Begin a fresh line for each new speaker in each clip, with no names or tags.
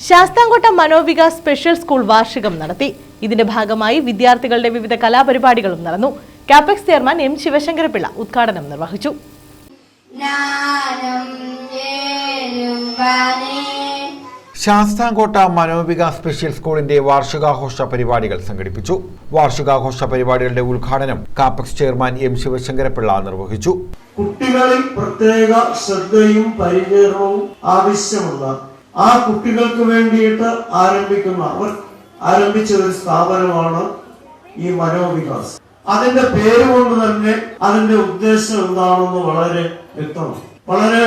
Sasthamkotta മനോവികാസ് special school വാർഷികം നടത്തി. ഇതിന്റെ ഭാഗമായി വിദ്യാർത്ഥികളുടെ വിവിധ കലാപരിപാടികളും നടന്നു. കാപെക്സ് ചെയർമാൻ എം ശിവശങ്കരപിള്ള ഉദ്ഘാടനം നിർവഹിച്ചു.
ശാസ്താംകോട്ട മനോവികാസ് സ്പെഷ്യൽ സ്കൂളിന്റെ വാർഷികാഘോഷ പരിപാടികൾ സംഘടിപ്പിച്ചു. വാർഷികാഘോഷ പരിപാടികളുടെ ഉദ്ഘാടനം കാപ്പക്സ് ചെയർമാൻ എം ശിവശങ്കരപിള്ള നിർവഹിച്ചു.
കുട്ടികളിൽ പ്രത്യേക ശ്രദ്ധയും പരിചരണവും ആവശ്യമുള്ള ആ കുട്ടികൾക്ക് വേണ്ടിയിട്ട് ആരംഭിക്കുന്ന അവർ ആരംഭിച്ച ഒരു സ്ഥാപനമാണ് ഈ മനോവികാസ്. അതിന്റെ പേര് കൊണ്ട് തന്നെ അതിന്റെ ഉദ്ദേശം എന്താണെന്ന് വളരെ വ്യക്തമാണ്. വളരെ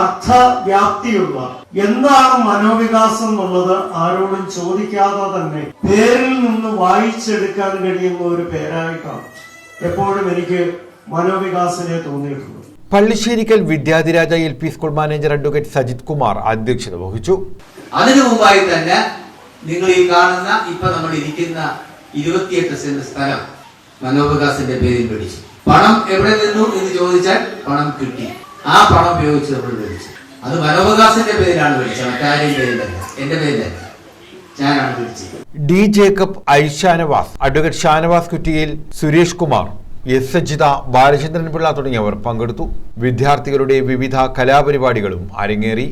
അർത്ഥ വ്യാപ്തിയുള്ള എന്താണ് മനോവികാസം എന്നുള്ളത് ആരോടും ചോദിക്കാതെ തന്നെ പേരിൽ നിന്ന് വായിച്ചെടുക്കാൻ കഴിയുന്ന ഒരു പേരായിട്ടാണ് എപ്പോഴും എനിക്ക് മനോവികാസിനെ തോന്നിയിട്ടുള്ളത്.
Pallisserikkal Vidyadhiraja L P school manager advocate Sajith Kumar അധ്യക്ഷത വഹിച്ചു.
അതിനു മുമ്പായി തന്നെ നിങ്ങൾ ഈ കാണുന്ന ഇപ്പൊ നമ്മൾ ഇരിക്കുന്ന ഇരുപത്തിയെട്ട് സെന്റ് സ്ഥലം മനോവികാസിന്റെ പേരിൽ മേടിച്ചു. പണം എവിടെ നിന്നു എന്ന് ചോദിച്ചാൽ പണം കിട്ടി. ആ പണം ഉപയോഗിച്ച് നമ്മൾ മേടിച്ചു. അത് മനോവികാസിന്റെ പേരിലാണ് മേടിച്ചത്. മറ്റാരെയും പേരിലല്ല. എന്റെ പേരിലല്ല. ഞാനാണ് മേടിച്ചത്.
D Jacob I Shanavas advocate Shanavas Kuttiyil Suresh Kumar. S Sajitha Balachandran Pillai തുടങ്ങിയവർ പങ്കെടുത്തു. വിദ്യാർത്ഥികളുടെ വിവിധ കലാപരിപാടികളും അരങ്ങേറി.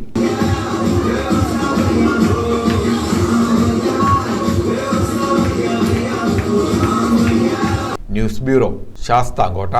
News bureau Sasthamkotta.